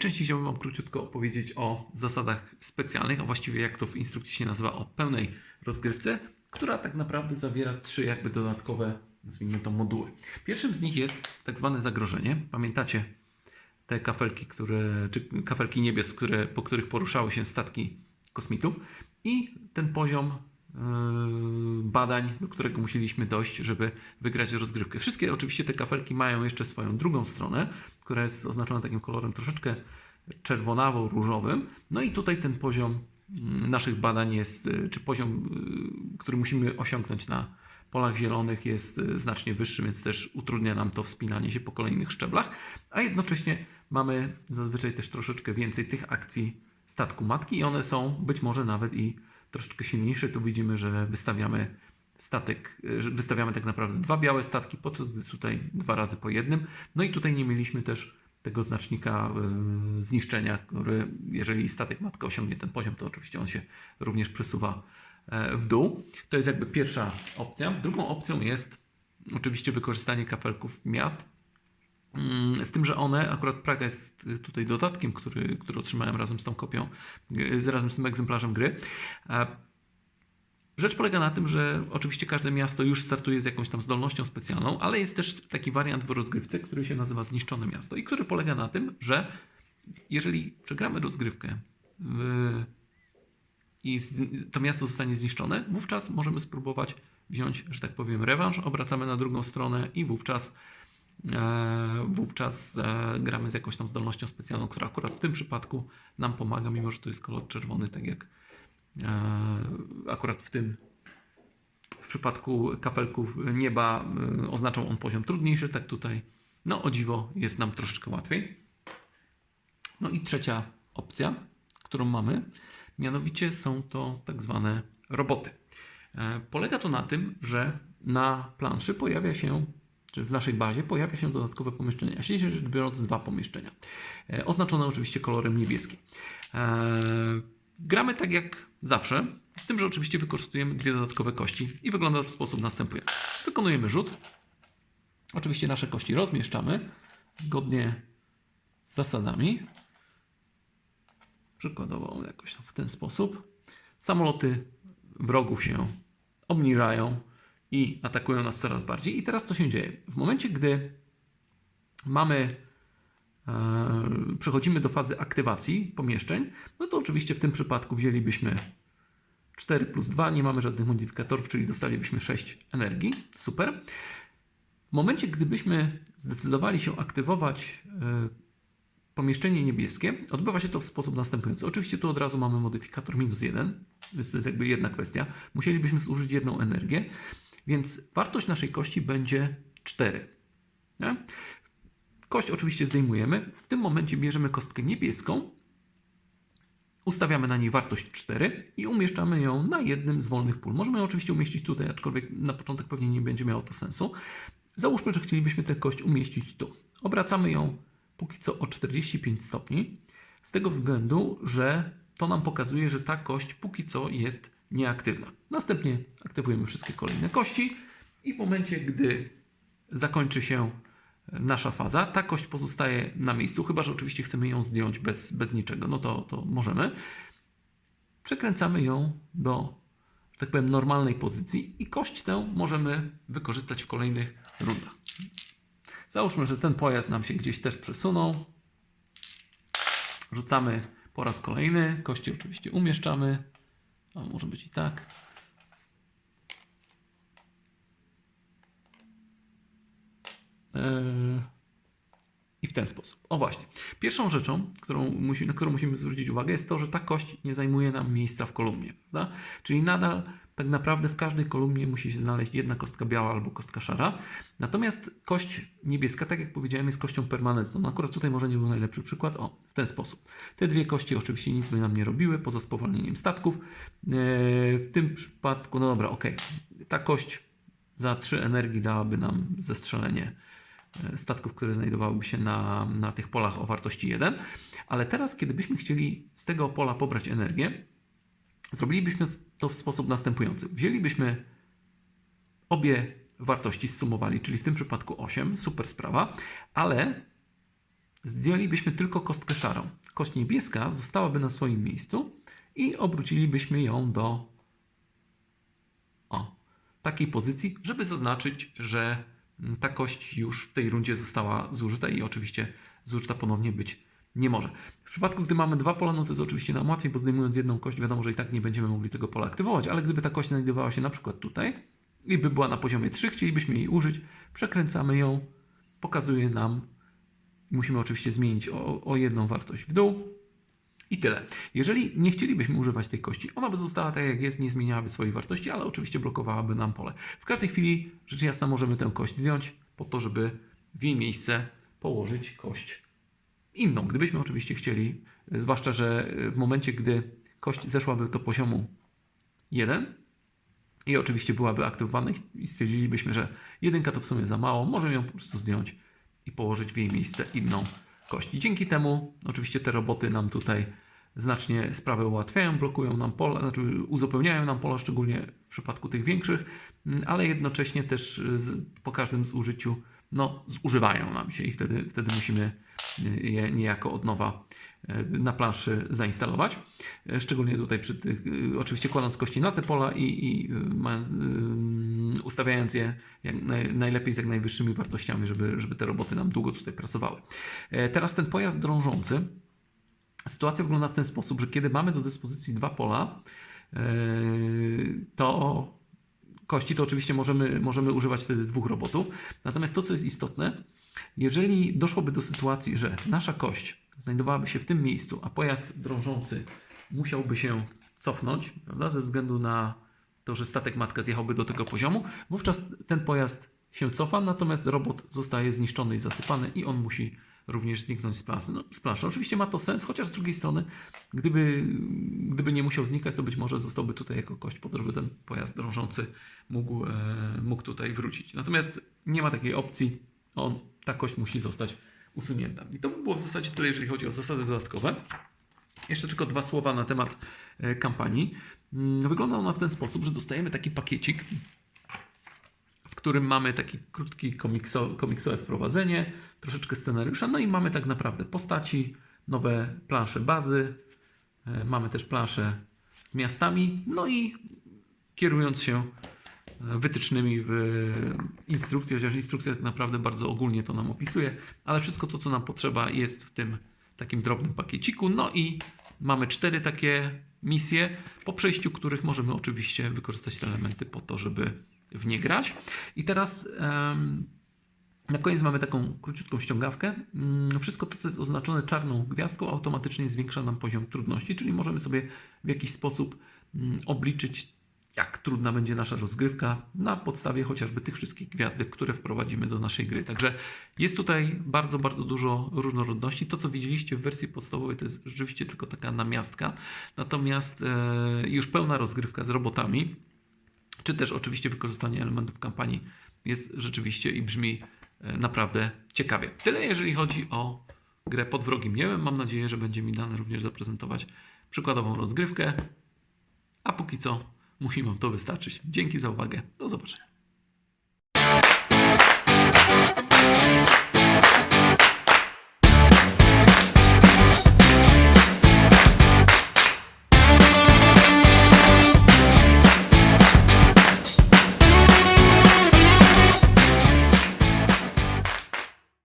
części chciałbym Wam króciutko opowiedzieć o zasadach specjalnych, a właściwie jak to w instrukcji się nazywa, o pełnej rozgrywce, która tak naprawdę zawiera trzy jakby dodatkowe, nazwijmy to, moduły. Pierwszym z nich jest tak zwane zagrożenie. Pamiętacie te kafelki, które, czy kafelki niebies, które, po których poruszały się statki kosmitów i ten poziom badań, do którego musieliśmy dojść, żeby wygrać rozgrywkę. Wszystkie oczywiście te kafelki mają jeszcze swoją drugą stronę, która jest oznaczona takim kolorem troszeczkę czerwonawo-różowym. No i tutaj ten poziom mm, naszych badań jest, y, czy poziom, y, który musimy osiągnąć na polach zielonych jest znacznie wyższy, więc też utrudnia nam to wspinanie się po kolejnych szczeblach, a jednocześnie mamy zazwyczaj też troszeczkę więcej tych akcji statku matki i one są być może nawet i troszeczkę silniejsze. Tu widzimy, że wystawiamy statek, y, że wystawiamy tak naprawdę dwa białe statki, podczas gdy tutaj dwa razy po jednym. No i tutaj nie mieliśmy też tego znacznika y, zniszczenia, który jeżeli statek matka osiągnie ten poziom, to oczywiście on się również przesuwa e, w dół. To jest jakby pierwsza opcja. Drugą opcją jest oczywiście wykorzystanie kafelków miast. Mm, Z tym, że one, akurat Praga jest tutaj dodatkiem, który, który otrzymałem razem z tą kopią, razem z tym egzemplarzem gry. E, Rzecz polega na tym, że oczywiście każde miasto już startuje z jakąś tam zdolnością specjalną, ale jest też taki wariant w rozgrywce, który się nazywa Zniszczone Miasto i który polega na tym, że jeżeli przegramy rozgrywkę i to miasto zostanie zniszczone, wówczas możemy spróbować wziąć, że tak powiem, rewanż, obracamy na drugą stronę i wówczas wówczas e, gramy z jakąś tam zdolnością specjalną, która akurat w tym przypadku nam pomaga, mimo że to jest kolor czerwony, tak jak e, akurat w tym w przypadku kafelków nieba e, oznaczał on poziom trudniejszy, tak tutaj no o dziwo jest nam troszeczkę łatwiej. No i trzecia opcja, którą mamy, mianowicie są to tak zwane roboty. E, Polega to na tym, że na planszy pojawia się, czy w naszej bazie pojawia się dodatkowe pomieszczenia. A ściśle rzecz biorąc dwa pomieszczenia. E, Oznaczone oczywiście kolorem niebieskim. E, Gramy tak jak zawsze, z tym, że oczywiście wykorzystujemy dwie dodatkowe kości i wygląda w sposób następujący. Wykonujemy rzut. Oczywiście nasze kości rozmieszczamy zgodnie z zasadami. Przykładowo jakoś w ten sposób. Samoloty wrogów się obniżają i atakują nas coraz bardziej. I teraz co się dzieje? W momencie, gdy mamy e, przechodzimy do fazy aktywacji pomieszczeń, no to oczywiście w tym przypadku wzięlibyśmy 4 plus 2, nie mamy żadnych modyfikatorów, czyli dostalibyśmy 6 energii. Super. W momencie, gdybyśmy zdecydowali się aktywować e, pomieszczenie niebieskie, odbywa się to w sposób następujący. Oczywiście tu od razu mamy modyfikator minus 1, więc to jest jakby jedna kwestia. Musielibyśmy zużyć jedną energię, więc wartość naszej kości będzie 4. Nie? Kość oczywiście zdejmujemy. W tym momencie bierzemy kostkę niebieską, ustawiamy na niej wartość 4 i umieszczamy ją na jednym z wolnych pól. Możemy ją oczywiście umieścić tutaj, aczkolwiek na początek pewnie nie będzie miało to sensu. Załóżmy, że chcielibyśmy tę kość umieścić tu. Obracamy ją póki co o 45 stopni, z tego względu, że to nam pokazuje, że ta kość póki co jest nieaktywna. Następnie aktywujemy wszystkie kolejne kości i w momencie, gdy zakończy się nasza faza, ta kość pozostaje na miejscu, chyba że oczywiście chcemy ją zdjąć bez, bez niczego, no to, to możemy. Przekręcamy ją do, że tak powiem, normalnej pozycji i kość tę możemy wykorzystać w kolejnych rundach. Załóżmy, że ten pojazd nam się gdzieś też przesunął. Rzucamy po raz kolejny. Kości oczywiście umieszczamy. A może być i tak. Eee, w ten sposób. O właśnie. Pierwszą rzeczą, którą musi, na którą musimy zwrócić uwagę, jest to, że ta kość nie zajmuje nam miejsca w kolumnie. Prawda? Czyli nadal tak naprawdę w każdej kolumnie musi się znaleźć jedna kostka biała albo kostka szara. Natomiast kość niebieska, tak jak powiedziałem, jest kością permanentną. No akurat tutaj może nie był najlepszy przykład. O, w ten sposób. Te dwie kości oczywiście nic by nam nie robiły, poza spowolnieniem statków. Eee, w tym przypadku, no dobra, ok. Ta kość za 3 energii dałaby nam zestrzelenie statków, które znajdowałyby się na, na tych polach o wartości 1. Ale teraz, kiedy byśmy chcieli z tego pola pobrać energię, zrobilibyśmy to w sposób następujący. Wzięlibyśmy obie wartości, zsumowali, czyli w tym przypadku 8, super sprawa, ale zdjęlibyśmy tylko kostkę szarą. Kość niebieska zostałaby na swoim miejscu i obrócilibyśmy ją do o, takiej pozycji, żeby zaznaczyć, że ta kość już w tej rundzie została zużyta i oczywiście zużyta ponownie być nie może. W przypadku, gdy mamy dwa pola, no to jest oczywiście nam łatwiej, bo zdejmując jedną kość, wiadomo, że i tak nie będziemy mogli tego pola aktywować, ale gdyby ta kość znajdowała się na przykład tutaj i by była na poziomie 3, chcielibyśmy jej użyć, przekręcamy ją, pokazuje nam, musimy oczywiście zmienić o, o jedną wartość w dół, i tyle. Jeżeli nie chcielibyśmy używać tej kości, ona by została tak jak jest, nie zmieniałaby swojej wartości, ale oczywiście blokowałaby nam pole. W każdej chwili, rzecz jasna, możemy tę kość zdjąć po to, żeby w jej miejsce położyć kość inną. Gdybyśmy oczywiście chcieli, zwłaszcza, że w momencie, gdy kość zeszłaby do poziomu 1 i oczywiście byłaby aktywowana i stwierdzilibyśmy, że jedynka to w sumie za mało, możemy ją po prostu zdjąć i położyć w jej miejsce inną kość. I dzięki temu oczywiście te roboty nam tutaj znacznie sprawę ułatwiają, blokują nam pola, znaczy uzupełniają nam pola, szczególnie w przypadku tych większych, mm, ale jednocześnie też y, po każdym zużyciu no, zużywają nam się i wtedy, wtedy musimy je niejako od nowa y, na planszy zainstalować. Y, Szczególnie tutaj przy tych, y, oczywiście kładąc kości na te pola i, i ustawiając je naj, najlepiej z jak najwyższymi wartościami, żeby, żeby te roboty nam długo tutaj pracowały. E, Teraz ten pojazd drążący. Sytuacja wygląda w ten sposób, że kiedy mamy do dyspozycji dwa pola, e, to kości, to oczywiście możemy, możemy używać wtedy dwóch robotów. Natomiast to, co jest istotne, jeżeli doszłoby do sytuacji, że nasza kość znajdowałaby się w tym miejscu, a pojazd drążący musiałby się cofnąć, prawda, ze względu na to, że statek matka zjechałby do tego poziomu, wówczas ten pojazd się cofa, natomiast robot zostaje zniszczony i zasypany i on musi również zniknąć z planszy. No, z planszy. Oczywiście ma to sens, chociaż z drugiej strony, gdyby, gdyby nie musiał znikać, to być może zostałby tutaj jako kość po to, żeby ten pojazd drążący mógł, e, mógł tutaj wrócić. Natomiast nie ma takiej opcji, on, ta kość musi zostać usunięta. I to by było w zasadzie tyle, jeżeli chodzi o zasady dodatkowe. Jeszcze tylko dwa słowa na temat e, kampanii. Mm, Wygląda ona w ten sposób, że dostajemy taki pakiecik, w którym mamy takie krótkie komikso, komiksowe wprowadzenie, troszeczkę scenariusza, no i mamy tak naprawdę postaci, nowe plansze bazy, e, mamy też plansze z miastami, no i kierując się wytycznymi w instrukcji, chociaż instrukcja tak naprawdę bardzo ogólnie to nam opisuje, ale wszystko to, co nam potrzeba jest w tym takim drobnym pakieciku, no i mamy cztery takie misje, po przejściu których możemy oczywiście wykorzystać te elementy po to, żeby w nie grać. I teraz em, na koniec mamy taką króciutką ściągawkę. Mm, Wszystko to, co jest oznaczone czarną gwiazdką, automatycznie zwiększa nam poziom trudności, czyli możemy sobie w jakiś sposób mm, obliczyć, jak trudna będzie nasza rozgrywka na podstawie chociażby tych wszystkich gwiazdek, które wprowadzimy do naszej gry. Także jest tutaj bardzo, bardzo dużo różnorodności. To, co widzieliście w wersji podstawowej, to jest rzeczywiście tylko taka namiastka. Natomiast e, już pełna rozgrywka z robotami, czy też oczywiście wykorzystanie elementów kampanii jest rzeczywiście i brzmi e, naprawdę ciekawie. Tyle jeżeli chodzi o grę pod wrogim niebem. Mam nadzieję, że będzie mi dane również zaprezentować przykładową rozgrywkę. A póki co musi Wam to wystarczyć. Dzięki za uwagę. Do zobaczenia.